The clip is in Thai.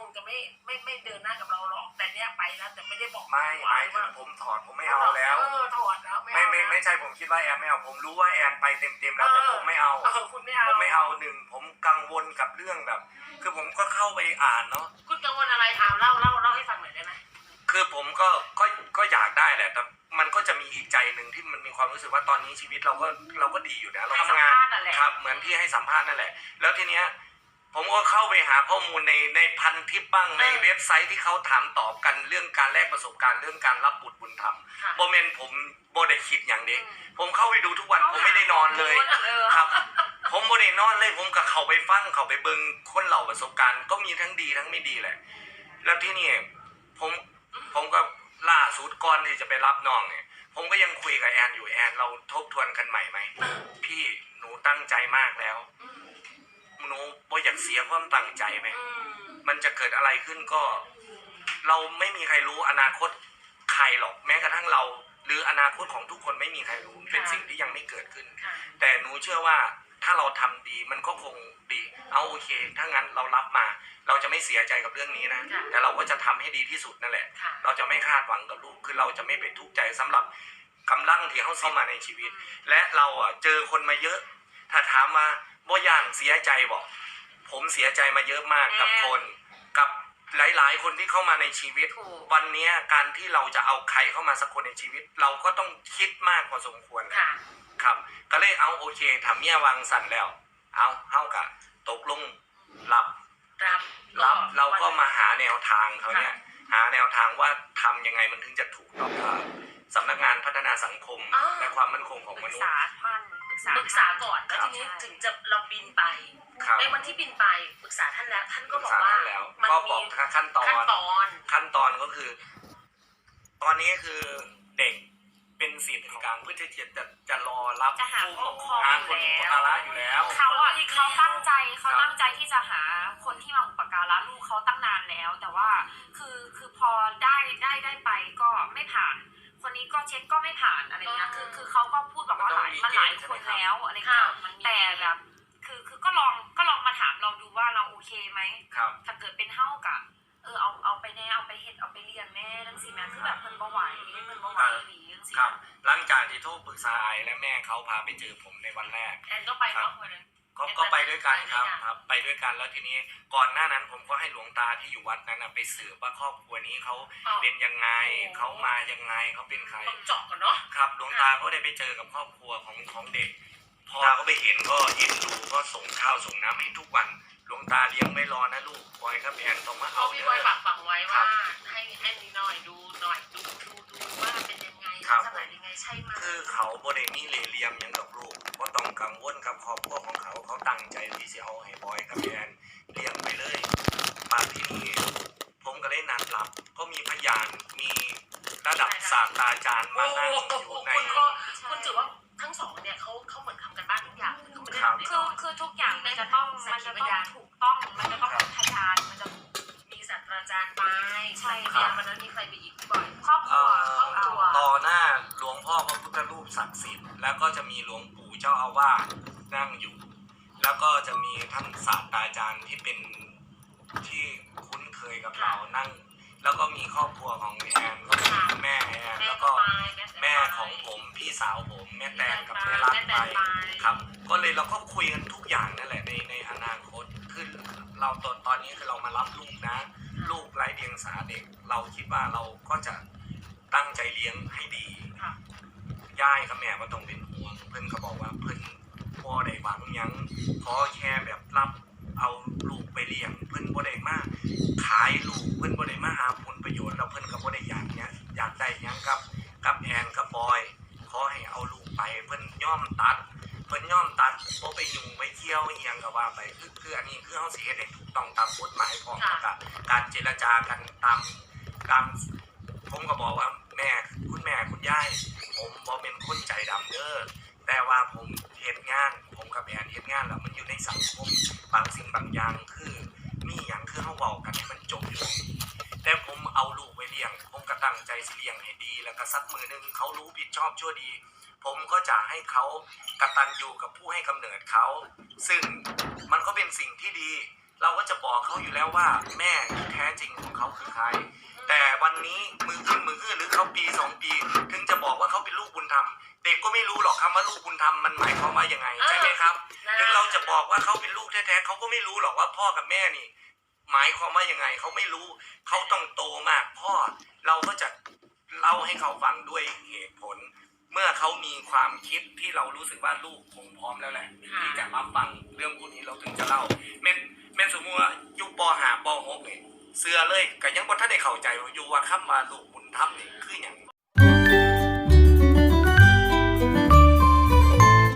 คงจะไม่ไม่ไม่เดินหน้ากับเราหรอกแต่เนี้ยไปแล้วแต่ไม่ได้บอกไม่ไม่คือผมถอดผมไม่เอาแล้ว เออถอดแล้วไม่ไม่ไม่ไม่ใช่ผมคิดว่าแอนไม่เอาผมรู้ว่าแอนไปเต็มเต็มแล้วแต่ผมไม่เอาเออคุณไม่เอาผมไม่เอาหนึ่งผมกังวลกับเรื่องแบบ คือผมก็เข้าไปอ่านเนาะคุณกังวลอะไรถามเล่าเล่าเล่าให้ฟังหน่อยได้ไหมคือผมก็ก็ก็อยากได้แหละแต่มันก็จะมีอีกใจหนึ่งที่มันมีความรู้สึกว่าตอนนี้ชีวิตเราก็เราก็ดีอยู่นะเราทำงานครับเหมือนที่ให้สัมภาษณ์นั่นแหละ แล้วทีเนี้ย ผมก็เข้าไปหาข้อมูลในในพันทิปบ้างในเว็บไซต์ที่เขาถามตอบกันเรื่องการแลกประสบการณ์เรื่องการรับบุตรบุญธรรมค่ะโมเมนผมโบได้คิดอย่างเดียวผมเข้าไปดูทุกวันผมไม่ได้นอนเลยเออครับ ผมโบได้นอนเลยผมก็เข้าไปฟังเข้าไปเบิงคนเหล่าประสบการณ์ก็มีทั้งดีทั้งไม่ดีแหละ แล้วที่นี่ผมผมก็ล่าสุดก่อนที่จะไปรับน้องเนี่ยผมก็ยังคุยกับแอนอยู่แอนเราทบทวนกันใหม่ไหมพี่หนูตั้งใจมากแล้วอืมหนูบ่ อยากเสียความตั้งใจไหมอืมมันจะเกิดอะไรขึ้นก็ เราไม่มีใครรู้อนาคตใครหรอกแม้กระทั่งเรา หรืออนาคตของทุกคนไม่มีใครรู้เป็นสิ่งที่ยังไม่เกิดขึ้นค่ะแต่หนูเชื่อว่าถ้าเราทำดีมันก็คงดี เอาโอเค ถ้างั้นเรารับมา เราจะไม่เสียใจกับเรื่องนี้นะค่ะแต่เราก็จะทำให้ดีที่สุดนั่นแหละค่ะเราจะไม่คาดหวังกับลูก คือเราจะไม่ไปทุกข์ใจสำหรับกำลังที่เขาเข้ามาในชีวิต และเราอะเจอคนมาเยอะ ถ้าถามมาบ่ย่างเสียใจบอก ผมเสียใจมาเยอะมากกับคน กับหลายๆ คนที่เข้ามาในชีวิต ถูก วันเนี้ยการที่เราจะเอาใครเข้ามาสักคนในชีวิต เราก็ต้องคิดมากพอสมควรนะ ค่ะ ครับก็เลยเอาโอเคทำเมียวางสั่นแล้ว เอาเฮากะตกลงรับรับรับเราก็มาหาแนวทางเขาเนี่ยหาแนวทางว่าทำยังไงมันถึงจะถูกต้องก็สำนักงานพัฒนาสังคมอ๋อและความมั่นคงของปมรึกนุษษาย์ท่านปรึก ษาปรึกษาก่อนแล้วครัทีบนี้ถึงจะเราบินไป ครับ ในวันที่บินไปปรึกษาท่านแล้ว ท่านก็ปรึบอกษาว่าท่านแล้วมันก็บมีอกขั้นตอน ขั้นตอน ขั้นตอนก็คือ ตอนนี้คือเด็กเป็นสิทธิ์ของการเพื่อที่จะจะจะรอรับจะหาผู้ผู้ปกครองหาอคนยู่อุปแล้วการะอยู่แล้วเขาอะเขาตั้งใจเขาครับตั้งใจที่จะหาคนที่มาอุปการะลูกเขาตั้งนานแล้ว แต่ว่าคือคือพอได้ได้ได้ไปก็ไม่ผ่าน คนนี้ก็เช็คก็ไม่ผ่านอะไรเงี้ยคือคือเขาก็พูดแบบว่าหลายมันหลายคนแล้วอะไรค่ะเงี้ยมันมีแต่แบบคือคือก็ลองก็ลองมาถามเราดูว่าเราโอเคไหมครับถ้าเกิดเป็นเท่ากับเออเอาเอาไปแน่เอาไปเห็ดเอาไปเลี้ยงแน่ทั้งสี่แม่คือแบบเพิ่นบ่ไหวเพิ่นบ่ไหวดีทั้งสี่ครับหลังจากที่โทรปรึกษาไอและแม่เขาพาไปเจอผมในวันแรกแอนก็ไปเนาะวันนั้น ก็ไปก็ไปด้วยกันครับไปด้วยกันครับ ไปด้วยกันแล้วทีนี้ก่อนหน้านั้นผมก็ให้หลวงตาที่อยู่วัดนั้นนะไปสืบว่าครอบครัวนี้เขาอ๋อเป็นยังไงโอ้เขามายังไงเขาเป็นใคร ต้องเจาะก่อนเนาะ ครับหลวงตาก็ได้ไปเจอกับครอบครัวของของเด็กพอตาก็ไปเห็นก็เอ็นดูก็ส่งข้าวส่งน้ำให้ทุกวันหลวงตาเลี้ยงไม่รอนะลูกบอยครับแอนต้องมาเขาเอาพี่เด้บอยอ ฝากฝังไว้ครัว่าบให้ให้นี่หน่อยดูหน่อยดูดู ครับลักษณะยังไงใช่ไหมคือเขาบริมีเหลเหลี่ยมหยังกับลูกก็ต้องกังวลกับครอบครัวของเขาเขาตั้งใจที่จะเอาให้บอยกับแอนเลี้ยงไปเลยปาที่นี่ผมก็เลยนัดรับ ก็มีพยานมีระดับศาสตราจารย์โอ้มานั่งโหอยู่ใน คุณก็คุณถือว่าทั้งสองเนี่ยเขาเขาเหมือนทำกันบ้านทุกอย่างคือเขาไม่ได้ครับทำได้คือก่อนคือทุกอย่างมันจะต้องมันจะต้องถูกต้องมันจะต้องาสตราจารย์ไปใช่พยานวันนั้นมีใครไปอีกพี่บอยครอบครัวเอ่อครอบครัวต่อหน้าหลวงพ่อพระพุทธรูปศักดิ์สิทธิ์แล้วก็จะมีหลวงปู่เจ้าอาวาสนั่งอยู่ แล้วก็จะมีท่านศาสตราจารย์ที่เป็นที่คุ้นเคยกับเรานั่ง แล้วก็มีครอบครัวของแอนก็มีแม่แอนแม่แล้วก็ก็ไปแม่ของผมพี่สาวผมแม่แตนกับแม่รักไปครับ ก็เลยเราก็คุยกันทุกอย่างนั่นแหละในในอนาคตคือ เราตอนตอนนี้คือเรามารับลูกนะ ลูกไร้เดียงสาเด็ก เราคิดว่าเราก็จะตั้งใจเลี้ยงให้ดีค่ะย่ายกับแม่ก็ต้องเป็นห่วง เพื่อนก็บอกว่าเพื่อนพ่อได้หวังหยังขอแค่แบบรับเอาลูกไปเลี้ยง เพื่อนบ่ได้มาขายลูกเพื่อนบ่ได้มาหาผลประโยชน์แล้วเพื่อนก็บ่ได้อยากเนี้ยอยากได้หยังกับกับแอนกับบอย ขอให้เอาลูกไปเพื่อนย่อมตัด เพิ่นย่อมตัดบ่ไปยุ่ไปเที่ยวเอียงก็ว่าไปคือคืออันนี้คือเฮาสิเฮ็ดให้ถูกต้องตามกฎหมายของค่ะวก็การเจรจากันตามตามผมก็บอกว่าแม่คุณแม่คุณยายผมบ่เป็นคนใจดำเด้อแต่ว่าผมเฮ็ดงาน ผมกับแอนเฮ็ดงานแล้วมันอยู่ในสังคมบางสิ่งบางอย่างคือมีหยังคือเฮาเว้ากันให้มันจบอยู่ แต่ผมเอาลูกไว้เลี้ยง ผมก็ตั้งใจสิเลี้ยงให้ดี แล้วก็สักมือหนึงเขารู้ผิดชอบชั่วดี ผมก็จะให้เขากตัญญูกับผู้ให้กำเนิดเขา ซึ่งมันก็เป็นสิ่งที่ดี เราก็จะบอกเขาอยู่แล้วว่า แม่ที่แท้จริงของเขาคือใคร แต่วันนี้มือขึ้นมือขึ้นหรือเขาปีสองปี ถึงจะบอกว่าเขาเป็นลูกบุญธรรม เด็กก็ไม่รู้หรอกคำว่าลูกบุญธรรมมันหมายความว่ายังไงใช่ไหมครับถึงเราจะบอกว่าเขาเป็นลูกแท้ๆเขาก็ไม่รู้หรอกว่าพ่อกับแม่นี่หมายความว่ายังไงเขาไม่รู้เขาต้องโตมากพ่อ เมื่อเขามีความคิดที่เรารู้สึกว่าลูกคงพร้อมแล้วแหละค่ะที่จะรับฟังเรื่องพวกนี้เราถึงจะเล่าแม่นแม่นสมมติว่าอยุปหาปหกเนี่ยเสือเลยก็ยังบ่ทันได้เข้าใจว่าอยู่ว่าคำว่าลูกบุญธรรมนี่คืออย่าง